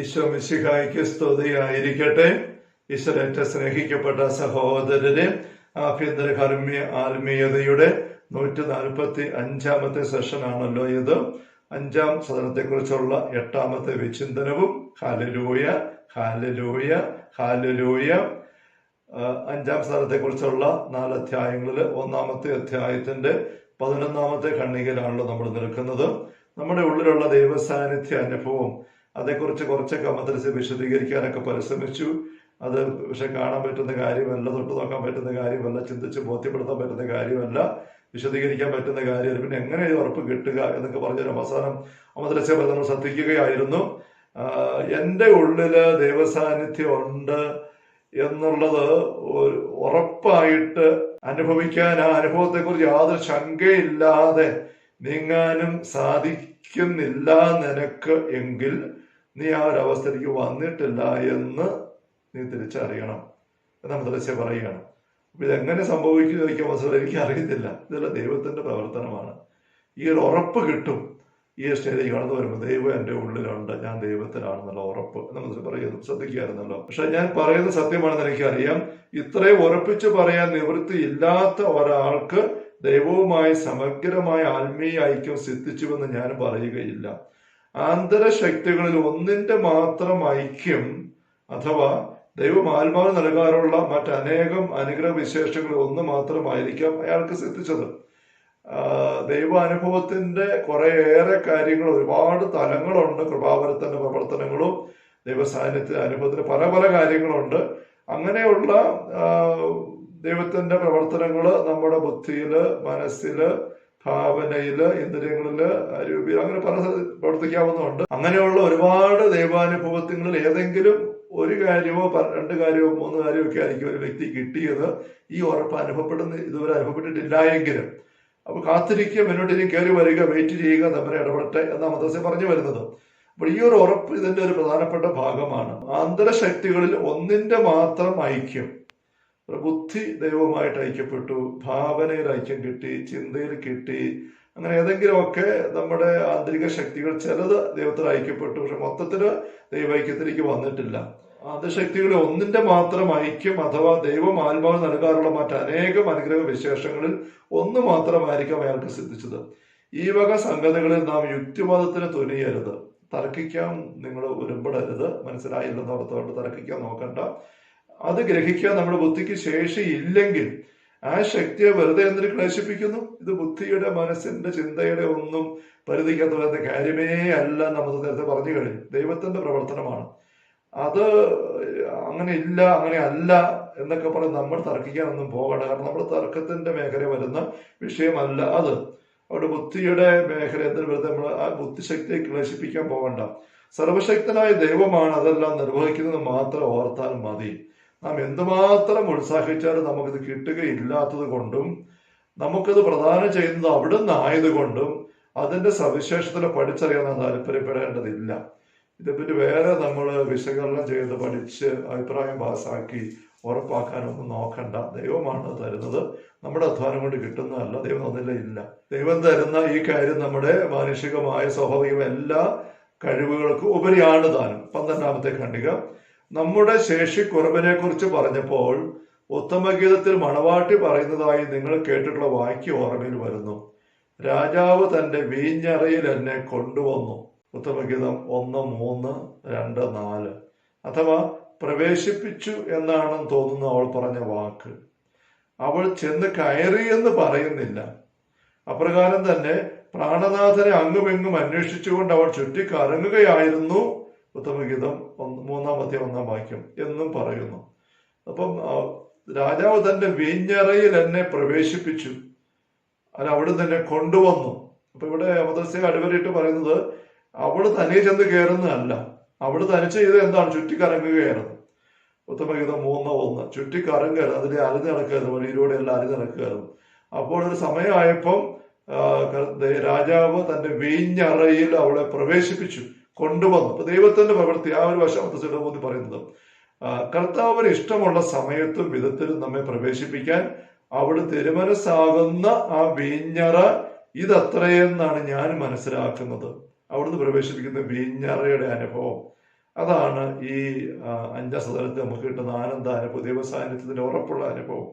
ഈശോ മിശിഹായ്ക്ക് സ്തുതിയായിരിക്കട്ടെ. ഈശ്വരേറ്റ സ്നേഹിക്കപ്പെട്ട സഹോദരരെ ആഭ്യന്തര കർമ്മീയ ആത്മീയതയുടെ നൂറ്റി നാൽപ്പത്തി അഞ്ചാമത്തെ സെഷനാണല്ലോ ഇത്. അഞ്ചാം സദനത്തെക്കുറിച്ചുള്ള എട്ടാമത്തെ വിചിന്തനവും. ഹാലലൂയ ഹാലലൂയ ഹാലലൂയ അഞ്ചാം സ്ഥലത്തെക്കുറിച്ചുള്ള നാല് അധ്യായങ്ങളിൽ ഒന്നാമത്തെ അധ്യായത്തിന്റെ പതിനൊന്നാമത്തെ ഖണ്ണികയിലാണല്ലോ നമ്മൾ നിൽക്കുന്നത്. നമ്മുടെ ഉള്ളിലുള്ള ദൈവസാന്നിധ്യ അനുഭവം അതേക്കുറിച്ച് കുറച്ചൊക്കെ മദ്രസ വിശദീകരിക്കാനൊക്കെ പരിശ്രമിച്ചു. അത് പക്ഷെ കാണാൻ പറ്റുന്ന കാര്യമല്ല തൊട്ട് നോക്കാൻ പറ്റുന്ന കാര്യമല്ല ചിന്തിച്ച് ബോധ്യപ്പെടുത്താൻ പറ്റുന്ന കാര്യമല്ല വിശദീകരിക്കാൻ പറ്റുന്ന കാര്യമല്ല. പിന്നെ എങ്ങനെ ഈ ഉറപ്പ് കിട്ടുക എന്നൊക്കെ പറഞ്ഞൊരു അവസാനം മദ്രസ നമ്മൾ ശ്രദ്ധിക്കുകയായിരുന്നു. എന്റെ ഉള്ളിൽ ദൈവസാന്നിധ്യം ഉണ്ട് എന്നുള്ളത് ഒരു ഉറപ്പായിട്ട് അനുഭവിക്കാൻ ആ അനുഭവത്തെക്കുറിച്ച് യാതൊരു ശങ്കയില്ലാതെ നീങ്ങാനും സാധിക്കുന്നില്ല നിനക്ക് എങ്കിൽ. നീ ആ ഒരു അവസ്ഥയിലേക്ക് വന്നിട്ടില്ല എന്ന് നീ തിരിച്ചറിയണം. എന്ന് മദ്രസ പറയുകയാണ്. ഇതെങ്ങനെ സംഭവിക്കും ചോദിക്കാൻ മനസ്സിലായി എനിക്ക് അറിയത്തില്ല. ഇതെല്ലാം ദൈവത്തിന്റെ പ്രവർത്തനമാണ്. ഈ ഒരു ഉറപ്പ് കിട്ടും ഈ സ്റ്റേജിൽ കടന്നു വരുമ്പോൾ ദൈവം എന്റെ ഉള്ളിലുണ്ട്. ഞാൻ ദൈവത്തിലാണെന്നുള്ള ഉറപ്പ് നമ്മൾ പറയുന്നു ശ്രദ്ധിക്കുകയായിരുന്നല്ലോ. പക്ഷെ ഞാൻ പറയുന്നത് സത്യമാണെന്ന് എനിക്കറിയാം. ഇത്രയും ഉറപ്പിച്ച് പറയാൻ നിവൃത്തി ഇല്ലാത്ത ഒരാൾക്ക് ദൈവവുമായി സമഗ്രമായ ആത്മീയ ഐക്യം സിദ്ധിച്ചുവെന്ന് ഞാൻ പറയുകയില്ല. ആന്തരശക്തികളിൽ ഒന്നിന്റെ മാത്രം ഐക്യം അഥവാ ദൈവം ആത്മാവ് നൽകാറുള്ള മറ്റനേകം അനുഗ്രഹ വിശേഷങ്ങളിൽ ഒന്ന് മാത്രമായിരിക്കാം അയാൾക്ക് സിദ്ധിച്ചത്. ദൈവാനുഭവത്തിന്റെ കുറേയേറെ കാര്യങ്ങൾ ഒരുപാട് തലങ്ങളുണ്ട് കൃപാവരത്തിന്റെ പ്രവർത്തനങ്ങളും ദൈവസാന്നിധ്യ അനുഭവത്തിന് പല പല കാര്യങ്ങളുണ്ട്. അങ്ങനെയുള്ള ദൈവത്തിന്റെ പ്രവർത്തനങ്ങൾ നമ്മുടെ ബുദ്ധിയിൽ മനസ്സിൽ ഭാവനയിൽ ഇന്ദ്രിയങ്ങളിൽ രൂപി അങ്ങനെ പല പ്രവർത്തിക്കാവുന്നതുണ്ട്. അങ്ങനെയുള്ള ഒരുപാട് ദൈവാനുഭവത്തിൽ ഏതെങ്കിലും ഒരു കാര്യമോ രണ്ട് കാര്യമോ മൂന്ന് കാര്യമോ ഒക്കെ ആയിരിക്കും ഒരു വ്യക്തി കിട്ടിയത്. ഈ ഉറപ്പ് അനുഭവപ്പെടുന്ന ഇതുവരെ അനുഭവപ്പെട്ടിട്ടില്ല എങ്കിലും. അപ്പൊ കാത്തിരിക്കുക മുന്നോട്ട് ഇനി കയറി വരിക വെയിറ്റ് ചെയ്യുക തമ്മിൽ ഇടപെടട്ടെ എന്നാ മദ്രസ പറഞ്ഞു വരുന്നത്. അപ്പോൾ ഈ ഒരു ഉറപ്പ് ഇതിന്റെ ഒരു പ്രധാനപ്പെട്ട ഭാഗമാണ്. ആന്തരശക്തികളിൽ ഒന്നിന്റെ മാത്രം ഐക്യം. ബുദ്ധി ദൈവവുമായിട്ട് ഐക്യപ്പെട്ടു ഭാവനയിൽ ഐക്യം കിട്ടി ചിന്തയിൽ കിട്ടി അങ്ങനെ ഏതെങ്കിലുമൊക്കെ നമ്മുടെ ആന്തരിക ശക്തികൾ ചിലത് ദൈവത്തിൽ ഐക്യപ്പെട്ടു പക്ഷെ മൊത്തത്തിൽ ദൈവൈക്യത്തിലേക്ക് വന്നിട്ടില്ല. ആന്തശക്തികളിൽ ഒന്നിന്റെ മാത്രം ഐക്യം അഥവാ ദൈവം ആത്മാവ് നൽകാറുള്ള മറ്റനേകം അനുഗ്രഹ വിശേഷങ്ങളിൽ ഒന്ന് മാത്രമായിരിക്കാം അയാൾക്ക് സിദ്ധിച്ചത്. ഈ വക സംഗതികളിൽ നാം യുക്തിവാദത്തിന് തുനിയരുത്. തർക്കിക്കാൻ നിങ്ങൾ ഒരുമ്പെടരുത്. മനസ്സിലായില്ലെന്ന് ഓർത്തുകൊണ്ട് തർക്കിക്കാൻ നോക്കണ്ട. അത് ഗ്രഹിക്കാൻ നമ്മുടെ ബുദ്ധിക്ക് ശേഷിയില്ലെങ്കിൽ ആ ശക്തിയെ വെറുതെ എന്തിനു ക്ലേശിപ്പിക്കുന്നു? ഇത് ബുദ്ധിയുടെ മനസ്സിന്റെ ചിന്തയുടെ ഒന്നും പരിധിക്കാത്ത പറയുന്ന കാര്യമേ അല്ല നമ്മൾ നേരത്തെ പറഞ്ഞു കഴിഞ്ഞു. ദൈവത്തിന്റെ പ്രവർത്തനമാണ്. അത് അങ്ങനെ ഇല്ല അങ്ങനെ അല്ല എന്നൊക്കെ പറഞ്ഞ് നമ്മൾ തർക്കിക്കാനൊന്നും പോകണ്ട. കാരണം നമ്മൾ തർക്കത്തിന്റെ മേഖല വരുന്ന വിഷയമല്ല അത്. അവിടെ ബുദ്ധിയുടെ മേഖല എന്തിനു വെറുതെ നമ്മൾ ആ ബുദ്ധിശക്തിയെ ക്ലേശിപ്പിക്കാൻ പോകണ്ട. സർവശക്തനായ ദൈവമാണ് അതെല്ലാം നിർവഹിക്കുന്നത് മാത്രം ഓർത്താൽ മതി. നാം എന്തുമാത്രം ഉത്സാഹിച്ചാലും നമുക്കിത് കിട്ടുകയില്ലാത്തത് കൊണ്ടും നമുക്കത് പ്രദാനം ചെയ്യുന്നത് അവിടുന്ന് ആയതുകൊണ്ടും അതിന്റെ സവിശേഷതകൾ പഠിച്ചറിയാൻ നാം താല്പര്യപ്പെടേണ്ടതില്ല. ഇതേപ്പറ്റി വേറെ നമ്മൾ വിശകലനം ചെയ്ത് പഠിച്ച് അഭിപ്രായം പാസ്സാക്കി ഉറപ്പാക്കാനൊന്നും നോക്കണ്ട. ദൈവമാണ് തരുന്നത്. നമ്മുടെ അധ്വാനം കൊണ്ട് കിട്ടുന്നതല്ല. ദൈവം തന്നില്ല ഇല്ല. ദൈവം തരുന്ന ഈ കാര്യം നമ്മുടെ മാനുഷികമായ സ്വാഭാവികം എല്ലാ കഴിവുകൾക്കും ഉപരിയാണ് താനും പന്ത്രണ്ടാമത്തെ ഖണ്ഡിക. നമ്മുടെ ശേഷി കുറവിനെ കുറിച്ച് പറഞ്ഞപ്പോൾ ഉത്തമഗീതത്തിൽ മണവാട്ടി പറയുന്നതായി നിങ്ങൾ കേട്ടിട്ടുള്ള വാക്യം ഓർമ്മയിൽ വരുന്നു. രാജാവ് തന്റെ വീഞ്ഞറയിൽ എന്നെ കൊണ്ടുവന്നു. ഉത്തമഗീതം ഒന്ന് മൂന്ന് രണ്ട് നാല്. അഥവാ പ്രവേശിപ്പിച്ചു എന്നാണ് തോന്നുന്നു അവൾ പറഞ്ഞ വാക്ക്. അവൾ ചെന്ന് കയറി എന്ന് പറയുന്നില്ല. അപ്രകാരം തന്നെ പ്രാണനാഥനെ അങ്ങുമെങ്ങും അന്വേഷിച്ചുകൊണ്ട് അവൾ ചുറ്റിക്കറങ്ങുകയായിരുന്നു. ഉത്തമഗീതം മൂന്നാമത്തെ ഒന്നാം വാക്യം എന്നും പറയുന്നു. അപ്പം രാജാവ് തന്റെ വീഞ്ഞറയിൽ എന്നെ പ്രവേശിപ്പിച്ചു. അല്ല അവിടെ തന്നെ കൊണ്ടുവന്നു. അപ്പൊ ഇവിടെ മദ്രസ അടിവരയിട്ട് പറയുന്നത് അവൾ തനിയെ ചെന്ന് കയറുന്നതല്ല. അവൾ തനിച്ച് ചെയ്ത് എന്താണ്? ചുറ്റിക്കറങ്ങുകയായിരുന്നു. ഉത്തമഗീതം മൂന്ന് ഒന്ന്. ചുറ്റിക്കറങ്ങുകയായിരുന്നു അതിലെ അരിഞ്ഞ് നടക്കുകയായിരുന്നു വഴിയിലൂടെ എല്ലാം അരിഞ്ഞ് നടക്കുകയായിരുന്നു അപ്പോൾ ഒരു സമയമായപ്പം രാജാവ് തന്റെ വീഞ്ഞറയിൽ അവളെ പ്രവേശിപ്പിച്ചു. കൊണ്ടുവന്നു. അപ്പൊ ദൈവത്തിന്റെ പ്രവൃത്തി ആ ഒരു വശം മദ്രസയുടെ ബോധി പറയുന്നത് കർത്താവിന് ഇഷ്ടമുള്ള സമയത്തും വിധത്തിലും നമ്മെ പ്രവേശിപ്പിക്കാൻ അവിടെ തിരുമനസ്സാകുന്ന ആ വീഞ്ഞറ ഇതത്രയെന്നാണ് ഞാൻ മനസ്സിലാക്കുന്നത്. അവിടുന്ന് പ്രവേശിപ്പിക്കുന്ന വീഞ്ഞറയുടെ അനുഭവം. അതാണ് ഈ അഞ്ചാം സദനത്തിൽ നമുക്ക് കിട്ടുന്ന ആനന്ദ അനുഭവം ദൈവസാന്നിധ്യത്തിന്റെ ഉറപ്പുള്ള അനുഭവം.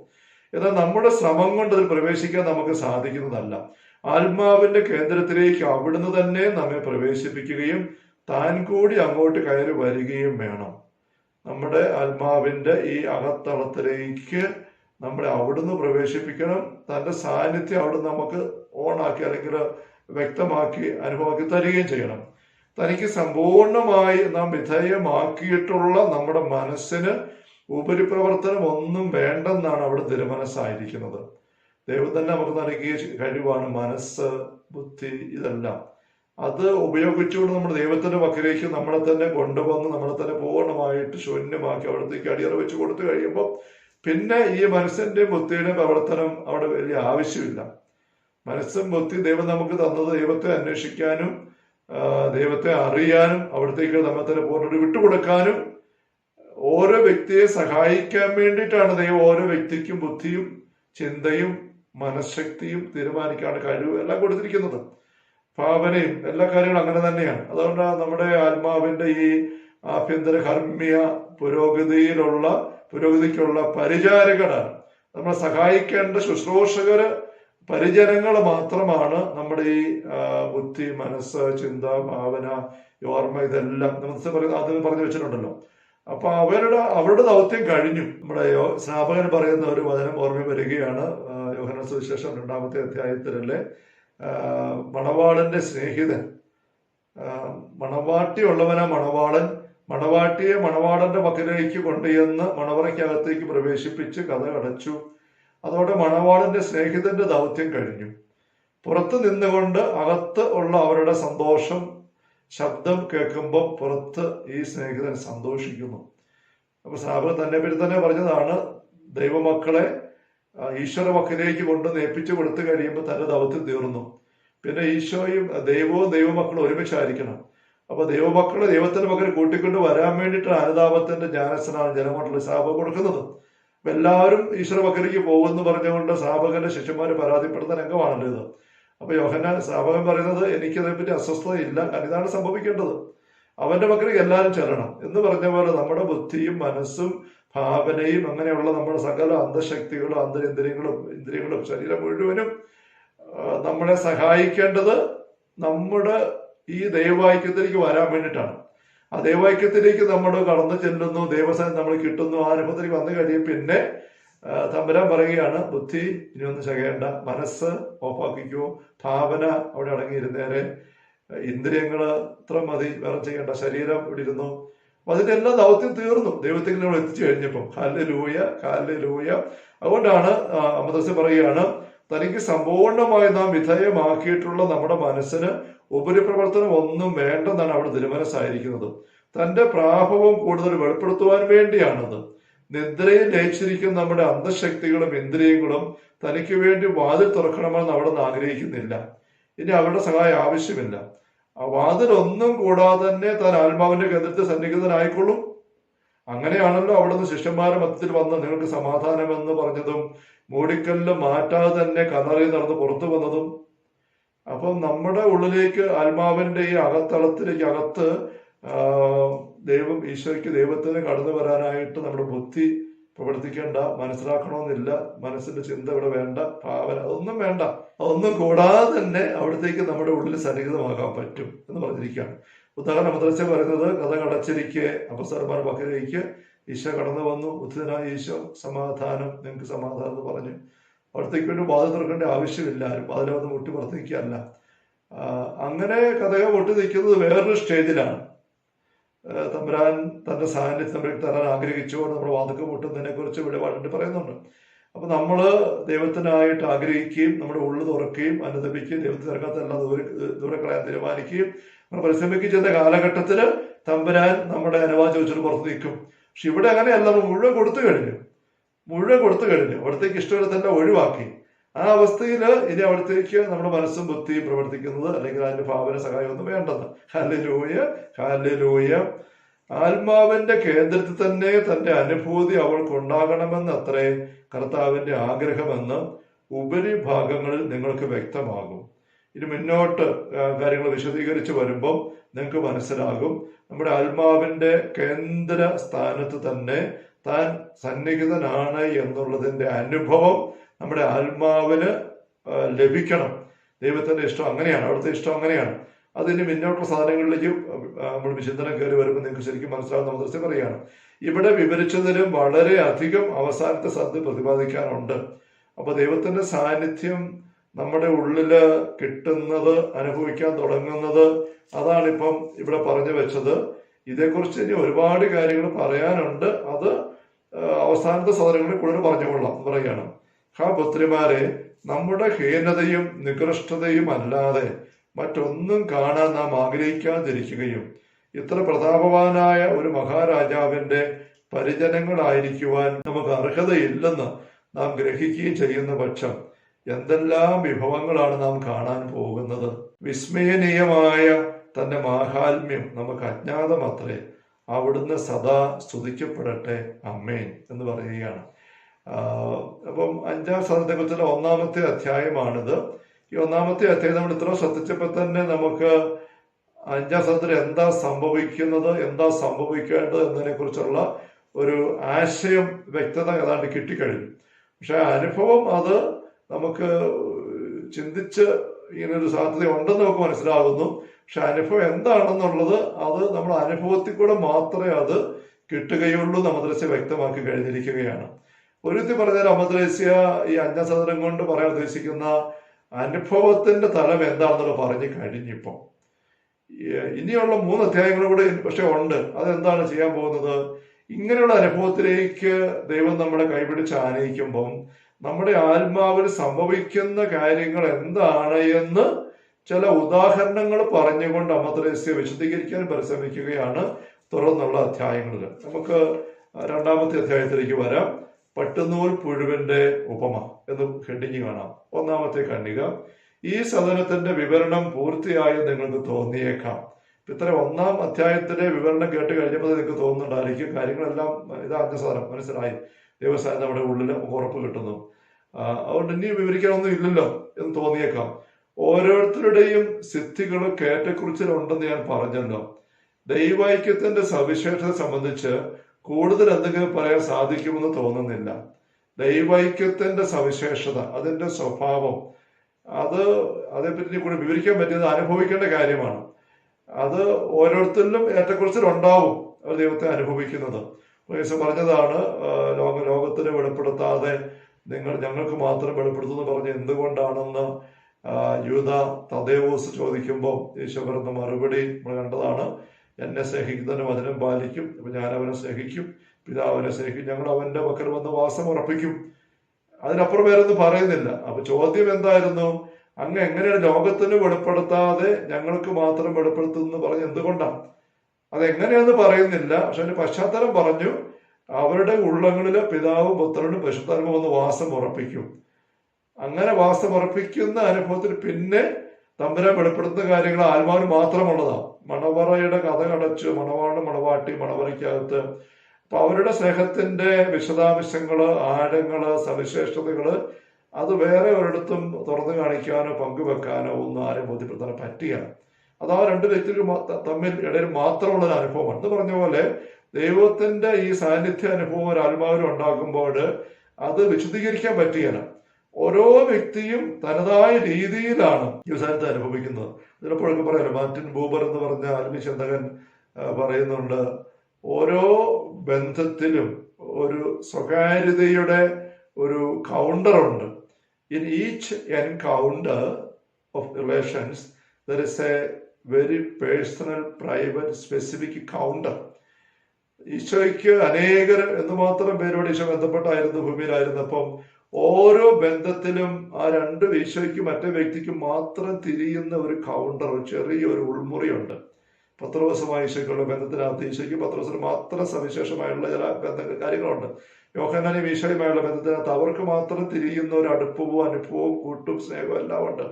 എന്നാൽ നമ്മുടെ ശ്രമം കൊണ്ട് അതിൽ പ്രവേശിക്കാൻ നമുക്ക് സാധിക്കുന്നതല്ല. ആത്മാവിന്റെ കേന്ദ്രത്തിലേക്ക് അവിടുന്ന് തന്നെ നമ്മെ പ്രവേശിപ്പിക്കുകയും താൻ കൂടി അങ്ങോട്ട് കയറി വരികയും വേണം. നമ്മുടെ ആത്മാവിന്റെ ഈ അകത്തളത്തിലേക്ക് നമ്മളെ അവിടുന്ന് പ്രവേശിപ്പിക്കണം. തന്റെ സാന്നിധ്യം അവിടുന്ന് നമുക്ക് ഓണാക്കി അല്ലെങ്കിൽ വ്യക്തമാക്കി അനുഭവമാക്കി തരികയും ചെയ്യണം. തനിക്ക് സമ്പൂർണമായി നാം വിധേയമാക്കിയിട്ടുള്ള നമ്മുടെ മനസ്സിന് ഉപരിപ്രവർത്തനം ഒന്നും വേണ്ടെന്നാണ് അവിടെ തിരുമനസ്സായിരിക്കുന്നത്. ദൈവം തന്നെ നമുക്ക് നൽകിയ കഴിവാണ് മനസ്സ് ബുദ്ധി ഇതെല്ലാം. അത് ഉപയോഗിച്ചുകൊണ്ട് നമ്മൾ ദൈവത്തിന്റെ പക്കലേക്ക് നമ്മളെ തന്നെ കൊണ്ടുവന്ന് നമ്മളെ തന്നെ പൂർണമായിട്ട് ശൂന്യമാക്കി അവിടത്തേക്ക് അടിയറ വെച്ച് കൊടുത്തു കഴിയുമ്പോൾ പിന്നെ ഈ മനസ്സിന്റെ ബുദ്ധിയുടെ പ്രവർത്തനം അവിടെ വലിയ ആവശ്യമില്ല. മനസ്സും ബുദ്ധി ദൈവം നമുക്ക് തന്നത് ദൈവത്തെ അന്വേഷിക്കാനും ദൈവത്തെ അറിയാനും അവിടത്തേക്ക് നമ്മെ തന്നെ പൂർണമായിട്ട് വിട്ടുകൊടുക്കാനും ഓരോ വ്യക്തിയെ സഹായിക്കാൻ വേണ്ടിയിട്ടാണ് ദൈവം ഓരോ വ്യക്തിക്കും ബുദ്ധിയും ചിന്തയും മനഃശക്തിയും തീരുമാനിക്കാനുള്ള കഴിവ് എല്ലാം കൊടുത്തിരിക്കുന്നത്. ഭാവനയും എല്ലാ കാര്യങ്ങളും അങ്ങനെ തന്നെയാണ്. അതുകൊണ്ടാണ് നമ്മുടെ ആത്മാവിന്റെ ഈ ആഭ്യന്തര കർമ്മീയ പുരോഗതിയിലുള്ള പുരോഗതിക്കുള്ള പരിചാരകരാണ് നമ്മളെ സഹായിക്കേണ്ട ശുശ്രൂഷകര് പരിചരങ്ങൾ മാത്രമാണ് നമ്മുടെ ഈ ബുദ്ധി മനസ്സ് ചിന്ത ഭാവന ഓർമ്മ ഇതെല്ലാം. മനസ്സ് പറയുന്ന അത് പറഞ്ഞു വെച്ചിട്ടുണ്ടല്ലോ. അപ്പൊ അവരുടെ അവരുടെ ദൗത്യം കഴിഞ്ഞു. നമ്മുടെ സ്നാപകൻ പറയുന്ന ഒരു വചനം ഓർമ്മ വരികയാണ്. യോഹന സുവിശേഷം രണ്ടാമത്തെ അധ്യായത്തിലെ ആ, മണവാളന്റെ സ്നേഹിതൻ. മണവാട്ടി ഉള്ളവനാ മണവാളൻ. മണവാട്ടിയെ മണവാളന്റെ പക്കലേക്ക് കൊണ്ടുചെന്ന് മണവറയ്ക്കകത്തേക്ക് പ്രവേശിപ്പിച്ച് കഥ അടച്ചു അതോടെ മണവാളന്റെ സ്നേഹിതന്റെ ദൗത്യം കഴിഞ്ഞു. പുറത്ത് നിന്നുകൊണ്ട് അകത്ത് ഉള്ള അവരുടെ സന്തോഷം ശബ്ദം കേൾക്കുമ്പോൾ പുറത്ത് ഈ സ്നേഹിതൻ സന്തോഷിക്കുന്നു. അപ്പൊ സ്നാപകൻ തന്നെ പേര് തന്നെ പറഞ്ഞതാണ് ദൈവമക്കളെ ഈശ്വര മക്കളിലേക്ക് കൊണ്ട് നേപ്പിച്ചു കൊടുത്തു കഴിയുമ്പോൾ തന്റെ ദൗത്യം തീർന്നു. പിന്നെ ഈശോയും ദൈവവും ദൈവമക്കളും ഒരുമിച്ചായിരിക്കണം. അപ്പൊ ദൈവമക്കളെ ദൈവത്തിന്റെ മക്കളെ കൂട്ടിക്കൊണ്ട് വരാൻ വേണ്ടിയിട്ട് അനുതാപത്തിന്റെ ജ്ഞാനസ്ഥനാണ് ജനമോട്ടുള്ള ശാപം കൊടുക്കുന്നത്. എല്ലാവരും ഈശ്വര മക്കളിലേക്ക് പോകുമെന്ന് പറഞ്ഞുകൊണ്ട് സാപകന്റെ ശിഷ്യന്മാര് പരാതിപ്പെടുന്ന രംഗമാണല്ലോ ഇത്. അപ്പൊ യോഹന സാപകൻ പറയുന്നത് എനിക്ക് അതിനെപ്പറ്റി അസ്വസ്ഥതയില്ല കാരണം സംഭവിക്കേണ്ടത്. അവന്റെ മക്കളിലേക്ക് എല്ലാവരും ചെല്ലണം എന്ന് പറഞ്ഞ പോലെ നമ്മുടെ ബുദ്ധിയും മനസ്സും ഭാവനയും അങ്ങനെയുള്ള നമ്മുടെ സകല അന്തശക്തികളും അന്തരിന്ദ്രിയങ്ങളും ഇന്ദ്രിയങ്ങളും ശരീരം മുഴുവനും നമ്മളെ സഹായിക്കേണ്ടത് നമ്മുടെ ഈ ദൈവവാക്യത്തിലേക്ക് വരാൻ വേണ്ടിയിട്ടാണ്. ആ ദൈവവാക്യത്തിലേക്ക് നമ്മൾ കടന്നു ചെല്ലുന്നു ദൈവസ്ഥാനം നമ്മൾ കിട്ടുന്നു ആ അനുഭവത്തിലേക്ക് വന്നു കഴിയും പിന്നെ തമ്പരാൻ പറയുകയാണ് ബുദ്ധി ഇനി ഒന്നും ചകയേണ്ട. മനസ്സ് ഓഫാക്കിക്കോ. ഭാവന അവിടെ അടങ്ങിയിരുന്നേരെ. ഇന്ദ്രിയങ്ങൾ ഇത്ര മതി വേറെ ചെയ്യേണ്ട. ശരീരം ഇവിടെ ഇരുന്നു. അതിന്റെ എല്ലാ ദൗത്യം തീർന്നു. ദൈവത്തിൽ നമ്മൾ എത്തിച്ചു കഴിഞ്ഞപ്പം കാലിലെ ലൂയ കാലിലെ ലൂയ അതുകൊണ്ടാണ് അമദസ് പറയുകയാണ് തനിക്ക് സമ്പൂർണമായി നാം വിധേയമാക്കിയിട്ടുള്ള നമ്മുടെ മനസ്സിന് ഉപരിപ്രവർത്തനം ഒന്നും വേണ്ടെന്നാണ് അവിടെ തിരുമനസ്സായിരിക്കുന്നത് തന്റെ പ്രാഭവം കൂടുതൽ വെളിപ്പെടുത്തുവാൻ വേണ്ടിയാണത്. നിദ്രയിൽ ലയിച്ചിരിക്കുന്ന നമ്മുടെ അന്തശക്തികളും ഇന്ദ്രിയങ്ങളും തനിക്ക് വേണ്ടി വാതിൽ തുറക്കണമെന്ന് അവിടെ നിന്ന് ആഗ്രഹിക്കുന്നില്ല. ഇനി അവരുടെ സഹായം ആവശ്യമില്ല. ആ വാതിൽ ഒന്നും കൂടാതെ തന്നെ താൻ ആത്മാവിന്റെ കേന്ദ്രത്തിൽ സന്നിഹിതനായിക്കൊള്ളും. അങ്ങനെയാണല്ലോ അവിടെ നിന്ന് ശിഷ്യന്മാരുടെ മധ്യത്തിൽ വന്ന് നിങ്ങൾക്ക് സമാധാനം എന്ന് പറഞ്ഞതും മൂടിക്കല്ല് മാറ്റാതെ തന്നെ കനറിൽ നടന്ന് പുറത്തു വന്നതും. അപ്പം നമ്മുടെ ഉള്ളിലേക്ക് ആത്മാവിന്റെ ഈ അകത്തളത്തിലേക്ക് അകത്ത് ദൈവം ഈശോയ്ക്ക് ദൈവത്തിന് കടന്നു വരാനായിട്ട് നമ്മുടെ ബുദ്ധി പ്രവർത്തിക്കേണ്ട മനസ്സിലാക്കണമെന്നില്ല മനസ്സിന്റെ ചിന്ത ഇവിടെ വേണ്ട ഭാവന അതൊന്നും വേണ്ട. അതൊന്നും കൂടാതെ തന്നെ അവിടത്തേക്ക് നമ്മുടെ ഉള്ളിൽ സന്നിഹിതമാകാൻ പറ്റും എന്ന് പറഞ്ഞിരിക്കുകയാണ്. ഉദാഹരണ മദ്രസ പറയുന്നത് കഥ കടച്ചിരിക്കെ അപസരമാർ പക്കലേക്ക് ഈശോ കടന്നു വന്നു. ഉദ്ധിതനായ ഈശോ സമാധാനം നിങ്ങൾക്ക് സമാധാനം എന്ന് പറഞ്ഞു അവിടത്തേക്ക് വേണ്ടി വാതിൽ തുറക്കേണ്ട ആവശ്യമില്ല. ആരും വാതിൽ വന്ന് മുട്ടി പുറത്തേക്കല്ല അങ്ങനെ കഥകൾ ഒട്ടി നിൽക്കുന്നത് വേറൊരു സ്റ്റേജിലാണ്. തമ്പുരാൻ തന്റെ സാന്നിധ്യം നമ്മൾക്ക് തരാൻ ആഗ്രഹിച്ചുകൊണ്ട് നമ്മൾ വാതുക്കം മുട്ടുന്നതിനെ കുറിച്ച് ഇവിടെ വളരെ പറയുന്നുണ്ട്. അപ്പൊ നമ്മൾ ദൈവത്തിനായിട്ട് ആഗ്രഹിക്കുകയും നമ്മുടെ ഉള്ളു തുറക്കുകയും അനുദപിക്കുകയും ദൈവത്തിന് ഇറങ്ങാത്തല്ല ദൂരെ ദൂരെ കളയാൻ തീരുമാനിക്കുകയും നമ്മൾ പരിശ്രമിക്കുകയും ചെയ്യുന്ന കാലഘട്ടത്തിൽ തമ്പുരാൻ നമ്മുടെ അനുവാദം ചോദിച്ചിട്ട് പുറത്ത് നിൽക്കും. പക്ഷെ ഇവിടെ അങ്ങനെയല്ല നമ്മൾ മുഴുവൻ കൊടുത്തു കഴിഞ്ഞു. മുഴുവൻ കൊടുത്തു കഴിഞ്ഞു. അവിടത്തേക്ക് ഇഷ്ടമില്ലാത്തെല്ലാം ഒഴിവാക്കി. ആ അവസ്ഥയിൽ ഇനി അവിടത്തേക്ക് നമ്മുടെ മനസ്സും ബുദ്ധിയും പ്രവർത്തിക്കുന്നത് അല്ലെങ്കിൽ അതിന്റെ ഭാവന സഹായമൊന്നും വേണ്ടെന്ന്. Hallelujah hallelujah. ആത്മാവിന്റെ കേന്ദ്രത്തിൽ തന്നെ തന്റെ അനുഭൂതി അവൾക്ക് ഉണ്ടാകണമെന്ന് അത്രേ കർത്താവിന്റെ ആഗ്രഹമെന്ന് ഉപരിഭാഗങ്ങളിൽ നിങ്ങൾക്ക് വ്യക്തമാകും. ഇനി മുന്നോട്ട് കാര്യങ്ങൾ വിശദീകരിച്ച് വരുമ്പം നിങ്ങൾക്ക് മനസ്സിലാകും. നമ്മുടെ ആത്മാവിന്റെ കേന്ദ്ര സ്ഥാനത്ത് തന്നെ താൻ സന്നിഹിതനാണ് എന്നുള്ളതിന്റെ അനുഭവം നമ്മുടെ ആത്മാവിന് ലഭിക്കണം. ദൈവത്തിന്റെ ഇഷ്ടം അങ്ങനെയാണ് അവിടുത്തെ ഇഷ്ടം അങ്ങനെയാണ്. അതിന് മുന്നോട്ടുള്ള സാധനങ്ങളിലേക്ക് നമ്മൾ വിചിന്തനം കയറി വരുമ്പോൾ നിങ്ങൾക്ക് ശരിക്കും മനസ്സിലാവുന്ന മദ്രസ പറയുകയാണ്. ഇവിടെ വിവരിച്ചതിലും വളരെ അധികം അവസാനത്തെ സത്യ പ്രതിപാദിക്കാനുണ്ട്. അപ്പൊ ദൈവത്തിന്റെ സാന്നിധ്യം നമ്മുടെ ഉള്ളിൽ കിട്ടുന്നത് അനുഭവിക്കാൻ തുടങ്ങുന്നത് അതാണിപ്പം ഇവിടെ പറഞ്ഞു വെച്ചത്. ഇതേക്കുറിച്ച് ഇനി ഒരുപാട് കാര്യങ്ങൾ പറയാനുണ്ട്. അത് അവസാനത്തെ സദനങ്ങളിൽ കൂടുതൽ പറഞ്ഞുകൊള്ളാം. പറയുകയാണ് ഹാ പുത്രിമാരെ നമ്മുടെ ഹീനതയും നികൃഷ്ടതയും അല്ലാതെ മറ്റൊന്നും കാണാൻ നാം ആഗ്രഹിക്കാതിരിക്കുകയും ഇത്ര പ്രതാപവാനായ ഒരു മഹാരാജാവിന്റെ പരിജനങ്ങളായിരിക്കുവാൻ നമുക്ക് അർഹതയില്ലെന്ന് നാം ഗ്രഹിക്കുകയും ചെയ്യുന്ന പക്ഷം എന്തെല്ലാം വിഭവങ്ങളാണ് നാം കാണാൻ പോകുന്നത്? വിസ്മയനീയമായ തന്റെ മാഹാത്മ്യം നമുക്ക് അജ്ഞാതമത്രേ. അവിടുന്ന് സദാ സ്തുതിക്കപ്പെടട്ടെ. അമ്മേൻ എന്ന് പറയുകയാണ്. അപ്പം അഞ്ചാം സ്ഥലത്തെക്കുറിച്ചുള്ള ഒന്നാമത്തെ അധ്യായമാണിത്. ഈ ഒന്നാമത്തെ അധ്യായം നമ്മൾ ഇത്ര ശ്രദ്ധിച്ചപ്പോൾ തന്നെ നമുക്ക് അഞ്ചാം സ്ഥാനത്തിൽ എന്താ സംഭവിക്കുന്നത് എന്താ സംഭവിക്കേണ്ടത് എന്നതിനെ കുറിച്ചുള്ള ഒരു ആശയം വ്യക്തത ഏതാണ്ട് കിട്ടിക്കഴിഞ്ഞു. പക്ഷെ അനുഭവം അത് നമുക്ക് ചിന്തിച്ച് ഇങ്ങനൊരു സാധ്യത ഉണ്ടെന്ന് നമുക്ക് മനസ്സിലാകുന്നു. പക്ഷെ അനുഭവം എന്താണെന്നുള്ളത് അത് നമ്മൾ അനുഭവത്തിൽ കൂടെ മാത്രമേ അത് കിട്ടുകയുള്ളൂ അമദ്രസ്യ മദ്രസ വ്യക്തമാക്കി കഴിഞ്ഞിരിക്കുകയാണ്. ഒരുത്തി പറഞ്ഞാൽ അമദ്രസ്യ ഈ അന്യസദനം കൊണ്ട് പറയാൻ ഉദ്ദേശിക്കുന്ന അനുഭവത്തിന്റെ തലം എന്താണെന്നുള്ളത് പറഞ്ഞു കഴിഞ്ഞിപ്പം. ഇനിയുള്ള മൂന്ന് അധ്യായങ്ങളും കൂടെ പക്ഷെ ഉണ്ട്. അതെന്താണ് ചെയ്യാൻ പോകുന്നത്? ഇങ്ങനെയുള്ള അനുഭവത്തിലേക്ക് ദൈവം നമ്മളെ കൈപിടിച്ച് ആനയിക്കുമ്പം നമ്മുടെ ആത്മാവിൽ സംഭവിക്കുന്ന കാര്യങ്ങൾ എന്താണ് എന്ന് ചില ഉദാഹരണങ്ങൾ പറഞ്ഞുകൊണ്ട് അമദ്രസ്യ വിശദീകരിക്കാൻ പരിശ്രമിക്കുകയാണ്. തുടർന്നുള്ള അധ്യായങ്ങളിൽ. നമുക്ക് രണ്ടാമത്തെ അധ്യായത്തിലേക്ക് വരാം. പട്ടുനൂൽ പുഴുവിന്റെ ഉപമ എന്ന് ഹെഡിങ് കാണാം. ഒന്നാമത്തെ കണ്ണിക ഈ സദനത്തിന്റെ വിവരണം പൂർത്തിയായി നിങ്ങൾക്ക് തോന്നിയേക്കാം. ഇത്ര ഒന്നാം അധ്യായത്തിന്റെ വിവരണം കേട്ട് കഴിഞ്ഞപ്പോൾ നിങ്ങൾക്ക് തോന്നുന്നുണ്ടായിരിക്കും. കാര്യങ്ങളെല്ലാം ഇത് അഞ്ച സാധനം. മനസ്സിലായി? ദൈവസ്ഥാനം നമ്മുടെ ഉള്ളിൽ ഉറപ്പ് കിട്ടുന്നു. അതുകൊണ്ട് ഇനി വിവരിക്കാനൊന്നും ഇല്ലല്ലോ എന്ന് തോന്നിയേക്കാം. ഓരോരുത്തരുടെയും സിദ്ധികൾ കയറ്റക്കുറിച്ചിലുണ്ടെന്ന് ഞാൻ പറഞ്ഞല്ലോ. ദൈവൈക്യത്തിന്റെ സവിശേഷത സംബന്ധിച്ച് കൂടുതൽ എന്തെങ്കിലും പറയാൻ സാധിക്കുമെന്ന് തോന്നുന്നില്ല. ദൈവൈക്യത്തിന്റെ സവിശേഷത അതിന്റെ സ്വഭാവം അത് അതേപ്പറ്റി കൂടി വിവരിക്കാൻ പറ്റിയത് അനുഭവിക്കേണ്ട കാര്യമാണ്. അത് ഓരോരുത്തരിലും ഏറ്റക്കുറച്ചിലുണ്ടാവും അവർ ദൈവത്തെ അനുഭവിക്കുന്നത്. പറഞ്ഞതാണ് ലോക ലോകത്തിന് വെളിപ്പെടുത്താതെ നിങ്ങൾ ഞങ്ങൾക്ക് മാത്രം വെളിപ്പെടുത്തുന്നു പറഞ്ഞ് എന്തുകൊണ്ടാണെന്ന് യൂത തദേവോസ് ചോദിക്കുമ്പോൾ യേശു പറയുന്ന മറുപടി നമ്മൾ കണ്ടതാണ്. എന്നെ സ്നേഹിക്കുന്നതിന് വചനം പാലിക്കും അപ്പൊ ഞാൻ അവനെ സ്നേഹിക്കും പിതാവിനെ സ്നേഹിക്കും ഞങ്ങൾ അവന്റെ പക്കൽ വന്ന് വാസം ഉറപ്പിക്കും. അതിനപ്പുറം വേറെ ഒന്നും പറയുന്നില്ല. അപ്പൊ ചോദ്യം എന്തായിരുന്നു? അങ്ങ് എങ്ങനെയാണ് ലോകത്തിന് വെളിപ്പെടുത്താതെ ഞങ്ങൾക്ക് മാത്രം വെളിപ്പെടുത്തുന്നു പറഞ്ഞ് എന്തുകൊണ്ടാണ്? അതെങ്ങനെയാന്ന് പറയുന്നില്ല. പക്ഷെ അതിന്റെ പശ്ചാത്തലം പറഞ്ഞു അവരുടെ ഉള്ളങ്ങളിൽ പിതാവും പുത്രനും പശുത്താത്മാവും വന്ന് വാസം ഉറപ്പിക്കും. അങ്ങനെ വാസമർപ്പിക്കുന്ന അനുഭവത്തിൽ പിന്നെ തമ്പുരാൻ വെളിപ്പെടുത്തുന്ന കാര്യങ്ങൾ ആത്മാവിന് മാത്രമുള്ളതാണ് മണവറയുടെ കഥ കടച്ചു മണവാണ് മണവാട്ടി മണവറയ്ക്കകത്ത്. അപ്പൊ അവരുടെ സ്നേഹത്തിന്റെ വിശദാംശങ്ങൾ ആഴങ്ങൾ സവിശേഷതകൾ അത് വേറെ ഒരിടത്തും തുറന്നു കാണിക്കാനോ പങ്കുവെക്കാനോ ഒന്നും ആരും ബോധ്യപ്പെടുത്താൻ പറ്റിയാണ് അത് ആ രണ്ട് വ്യക്തികൾ തമ്മിൽ ഇടയിൽ മാത്രമുള്ള ഒരു അനുഭവമാണ്. എന്ന് പറഞ്ഞ പോലെ ദൈവത്തിന്റെ ഈ സാന്നിധ്യ അനുഭവം ഒരു ആത്മാവിലും ഉണ്ടാക്കുമ്പോൾ അത് വിശദീകരിക്കാൻ പറ്റുകയില്ല ഓരോ വ്യക്തിയും തനതായ രീതിയിലാണ് ഈ അനുഭവിക്കുന്നത്. ചിലപ്പോഴൊക്കെ പറയാലോ മാർട്ടിൻ ബൂബർ എന്ന് പറഞ്ഞ ആത്മീയചിന്തകൻ ആ, പറയുന്നുണ്ട് ഓരോ ബന്ധത്തിലും ഒരു സ്വകാര്യതയുടെ ഒരു കൗണ്ടറുണ്ട് in each encounter of relations there is a very personal private specific counter ഈശോയ്ക്ക് അനേകർ എന്ന് മാത്രം പേരോട് ഈശോ ബന്ധപ്പെട്ടായിരുന്നു ഭൂമിയിലായിരുന്നപ്പം ഓരോ ബന്ധത്തിലും ആ രണ്ട് ഈശോയ്ക്ക് മറ്റേ വ്യക്തിക്കും മാത്രം തിരിയുന്ന ഒരു കൗണ്ടർ ചെറിയൊരു ഉൾമുറിയുണ്ട്. പത്രോസുമായി ഈശോയ്ക്കുള്ള ബന്ധത്തിനകത്ത് ഈശോയ്ക്ക് പത്രോസിന് മാത്രം സവിശേഷമായുള്ള ചില ബന്ധ കാര്യങ്ങളുണ്ട്. യോഹനാനും ഈശോയുമായുള്ള ബന്ധത്തിനകത്ത് അവർക്ക് മാത്രം തിരിയുന്ന ഒരു അടുപ്പവും അനുഭവവും കൂട്ടും സ്നേഹവും എല്ലാം ഉണ്ട്.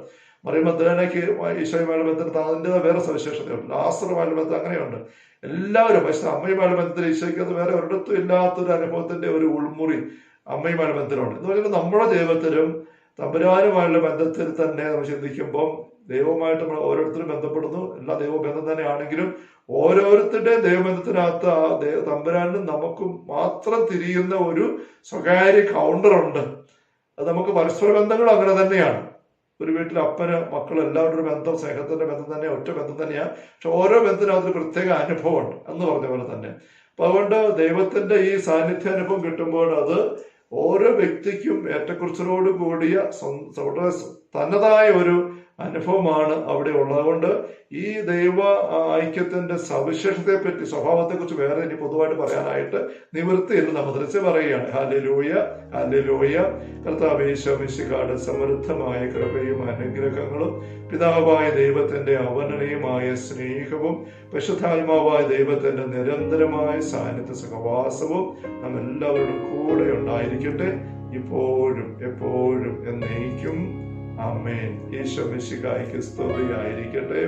മറിയ മദ്രനയ്ക്ക് ഈശോയുമായുള്ള ബന്ധത്തിനകത്ത് അതിന്റെതായ വേറെ സവിശേഷതയുണ്ട്. ലാസറുമായുള്ള ബന്ധം അങ്ങനെയുണ്ട്. എല്ലാവരും പക്ഷെ അമ്മയുമായുള്ള ബന്ധത്തിൽ ഈശോയ്ക്ക് അത് വേറെ ഒരിടത്തും ഇല്ലാത്തൊരു അനുഭവത്തിന്റെ ഒരു ഉൾമുറി അമ്മയുമായുള്ള ബന്ധനമുണ്ട് എന്ന് പറയുമ്പോൾ നമ്മുടെ ദൈവത്തിലും തമ്പുരാനുമായുള്ള ബന്ധത്തിൽ തന്നെ നമ്മൾ ചിന്തിക്കുമ്പോൾ ദൈവമായിട്ട് നമ്മൾ ഓരോരുത്തരും ബന്ധപ്പെടുന്നു. എല്ലാ ദൈവ ബന്ധം തന്നെയാണെങ്കിലും ഓരോരുത്തരുടെയും ദൈവബന്ധത്തിനകത്ത് ആ ദൈവ തമ്പുരാനും നമുക്കും മാത്രം തിരിയുന്ന ഒരു സ്വകാര്യ കൗണ്ടർ ഉണ്ട്. അത് നമുക്ക് പരസ്പര ബന്ധങ്ങൾ അങ്ങനെ തന്നെയാണ്. ഒരു വീട്ടിൽ അപ്പന് മക്കൾ എല്ലാവരുടെ ബന്ധം സ്നേഹത്തിന്റെ ബന്ധം തന്നെ ഒറ്റ ബന്ധം തന്നെയാണ് പക്ഷെ ഓരോ ബന്ധത്തിനകത്ത് ഒരു പ്രത്യേക അനുഭവമുണ്ട്. എന്ന് പറഞ്ഞ പോലെ തന്നെ. അപ്പൊ അതുകൊണ്ട് ദൈവത്തിന്റെ ഈ സാന്നിധ്യ അനുഭവം കിട്ടുമ്പോൾ അത് ഓരോ വ്യക്തിക്കും ഏറ്റക്കുറിച്ചിലോട് കൂടിയ തന്നതായ ഒരു അനുഭവമാണ് അവിടെ ഉള്ളതുകൊണ്ട് ഈ ദൈവ ഐക്യത്തിന്റെ സവിശേഷതയെ പറ്റി സ്വഭാവത്തെ കുറിച്ച് വേറെ ഇനി പൊതുവായിട്ട് പറയാനായിട്ട് നിവൃത്തിയില്ല നമ്മൾ തിരിച്ച് പറയുകയാണ്. ഹാലലൂയ ഹാലലൂയ കർത്താവേശമിശിക്കാട് സമൃദ്ധമായ കൃപയും അനുഗ്രഹങ്ങളും പിതാവായ ദൈവത്തിന്റെ അവനനീയമായ സ്നേഹവും പരിശുദ്ധാത്മാവായ ദൈവത്തിന്റെ നിരന്തരമായ സാന്നിധ്യ സഹവാസവും നാം എല്ലാവരുടെ കൂടെ ഉണ്ടായിരിക്കട്ടെ. ഇപ്പോഴും എപ്പോഴും എന്നേക്കും. അമ്മേൻ ഈശോ മിശിഹായ്ക്ക് സ്തുതിയായിരിക്കട്ടെ.